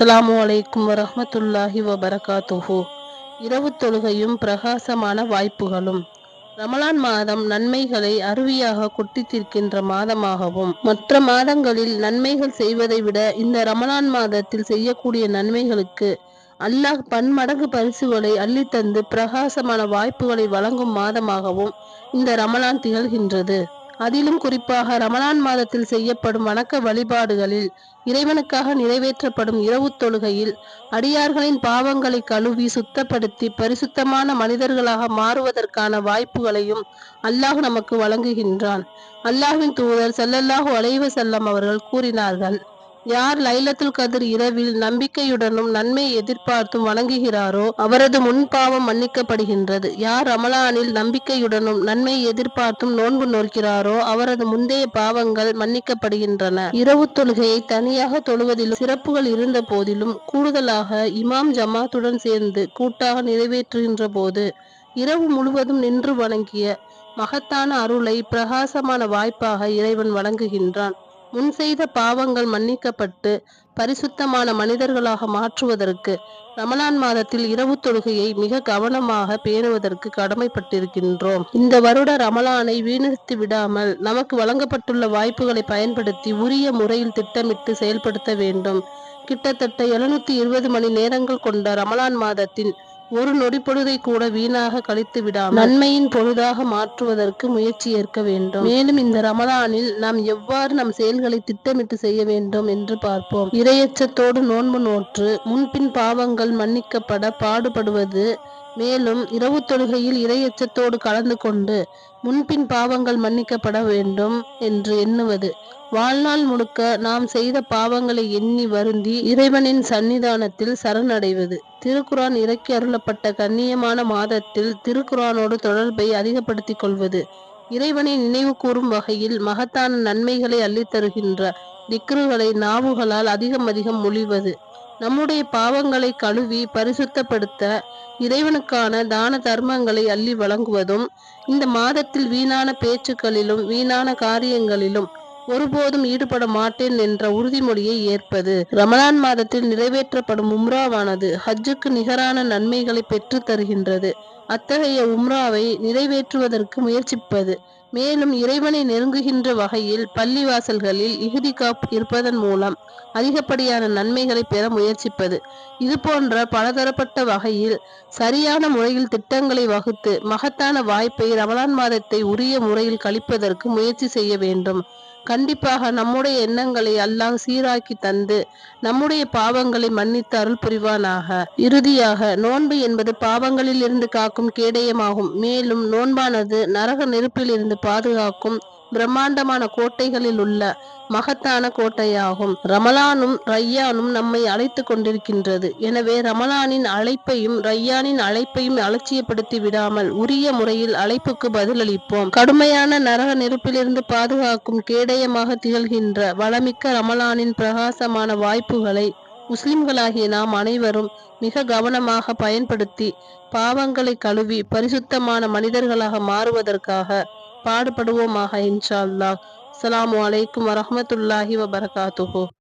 அஸ்லாம் அலைக்கும் வரமத்துல்லாஹி வபரகாத்துஹு. இரவு தொழுகையும் பிரகாசமான வாய்ப்புகளும். ரமலான் மாதம் நன்மைகளை அருவியாக கொட்டித்திருக்கின்ற மாதமாகவும் மற்ற மாதங்களில் நன்மைகள் செய்வதை விட இந்த ரமலான் மாதத்தில் செய்யக்கூடிய நன்மைகளுக்கு அல்லாஹ் பன்மடங்கு பரிசுகளை அள்ளித்தந்து பிரகாசமான வாய்ப்புகளை வழங்கும் மாதமாகவும் இந்த ரமலான் திகழ்கின்றது. அதிலும் குறிப்பாக ரமலான் மாதத்தில் செய்யப்படும் வணக்க வழிபாடுகளில் இறைவனுக்காக நிறைவேற்றப்படும் இரவு தொழுகையில் அடியார்களின் பாவங்களை கழுவி சுத்தப்படுத்தி பரிசுத்தமான மனிதர்களாக மாறுவதற்கான வாய்ப்புகளையும் அல்லாஹ் நமக்கு வழங்குகின்றான். அல்லாஹின் தூதர் செல்லல்லாஹு அலைவ செல்லம் அவர்கள் கூறினார்கள். யார் லைலத்துல் கதிர் இரவில் நம்பிக்கையுடனும் நன்மை எதிர்பார்த்தும் வணங்குகிறாரோ அவரது முன்பாவம் மன்னிக்கப்படுகின்றது. யார் ரமலானில் நம்பிக்கையுடனும் நன்மை எதிர்பார்த்தும் நோன்பு நோக்கிறாரோ அவரது முந்தைய பாவங்கள் மன்னிக்கப்படுகின்றன. இரவு தொழுகையை தனியாக தொழுவதிலும் சிறப்புகள் இருந்த போதிலும் கூடுதலாக இமாம் ஜமாத்துடன் சேர்ந்து கூட்டாக நிறைவேற்றுகின்ற போது இரவு முழுவதும் நின்று வணங்கிய மகத்தான அருளை பிரகாசமான வாய்ப்பாக இறைவன் வழங்குகின்றான் முன் செய்த பாவங்கள் மன்னிக்கப்பட்டு பரிசுத்தமான மனிதர்களாக மாற்றுவதற்கு ரமலான் மாதத்தில் இரவு தொழுகையை மிக கவனமாக பேணுவதற்கு கடமைப்பட்டிருக்கின்றோம். இந்த வருட ரமலானை வீணடித்து விடாமல் நமக்கு வழங்கப்பட்டுள்ள வாய்ப்புகளை பயன்படுத்தி உரிய முறையில் திட்டமிட்டு செயல்படுத்த வேண்டும். கிட்டத்தட்ட எழுநூத்தி இருபது மணி நேரங்கள் கொண்ட ரமலான் மாதத்தின் ஒரு நொடி பொழுதை கூட வீணாக கழித்து விடாமல் நன்மையின் பொழுதாக மாற்றுவதற்கு முயற்சி ஏற்க வேண்டும். மேலும் இந்த ரமலானில் நாம் எவ்வாறு நம் செயல்களை திட்டமிட்டு செய்ய வேண்டும் என்று பார்ப்போம். இரையச்சத்தோடு நோன்பு நோற்று முன்பின் பாவங்கள் மன்னிக்கப்பட பாடுபடுவது மேலும் இரவு தொழுகையில் இரையச்சத்தோடு கலந்து கொண்டு முன்பின் பாவங்கள் மன்னிக்கப்பட வேண்டும் என்று எண்ணுவது. வாழ்நாள் முழுக்க நாம் செய்த பாவங்களை எண்ணி வருந்தி இறைவனின் சன்னிதானத்தில் சரணடைவது. திருக்குரான் இறக்கி அருளப்பட்ட கண்ணியமான மாதத்தில் திருக்குரானோடு தொடர்பை அதிகப்படுத்திக் கொள்வது. இறைவனை நினைவு கூறும் வகையில் மகத்தான நன்மைகளை அள்ளித்தருகின்ற திக்ருகளை நாவுகளால் அதிகம் அதிகம் மொழிவது. நம்முடைய பாவங்களை கழுவி பரிசுத்தப்படுத்த இறைவனுக்கான தான தர்மங்களை அள்ளி வழங்குவதும் இந்த மாதத்தில் வீணான பேச்சுக்களிலும் வீணான காரியங்களிலும் ஒருபோதும் ஈடுபட மாட்டேன் என்ற உறுதிமொழியை ஏற்பது. ரமலான் மாதத்தில் நிறைவேற்றப்படும் உம்ராவானது ஹஜ்ஜுக்கு நிகரான நன்மைகளை பெற்று தருகின்றது. அத்தகைய உம்ராவை நிறைவேற்றுவதற்கு முயற்சிப்பது மேலும் இறைவனை நெருங்குகின்ற வகையில் பள்ளிவாசல்களில் காப் இருப்பதன் மூலம் அதிகப்படியான நன்மைகளை பெற முயற்சிப்பது. இது போன்ற பலதரப்பட்ட வகையில் சரியான முறையில் திட்டங்களை வகுத்து மகத்தான வாய்ப்பை ரமலான் மாதத்தை உரிய முறையில் கழிப்பதற்கு முயற்சி செய்ய வேண்டும். கண்டிப்பாக நம்முடைய எண்ணங்களை அல்லாஹ் சீராக்கி தந்து நம்முடைய பாவங்களை மன்னித்து அருள் புரிவானாக. இறுதியாக நோன்பு என்பது பாவங்களில் இருந்து காக்கும் கேடயமாகும். மேலும் நோன்பானது நரக நெருப்பில் இருந்து பாதுகாக்கும் பிரம்மாண்டமான கோட்டைகளில் உள்ள மகத்தான கோட்டையாகும். ரமலானும் ரையானும் நம்மை அழைத்து கொண்டிருக்கின்றது. எனவே ரமலானின் அழைப்பையும் ரையானின் அழைப்பையும் அலட்சியப்படுத்தி விடாமல் உரிய முறையில் அழைப்புக்கு பதிலளிப்போம். கடுமையான நரக நெருப்பிலிருந்து பாதுகாக்கும் கேடயமாக திகழ்கின்ற வளமிக்க ரமலானின் பிரகாசமான வாய்ப்புகளை முஸ்லிம்களாகிய நாம் அனைவரும் மிக கவனமாக பயன்படுத்தி பாவங்களை கழுவி பரிசுத்தமான மனிதர்களாக மாறுவதற்காக பாடுபடுவோமாக இன்ஷா அல்லாஹ். அலாம் வலைக்கம் வரமத்துல்லாஹி வபரகாத்துஹு.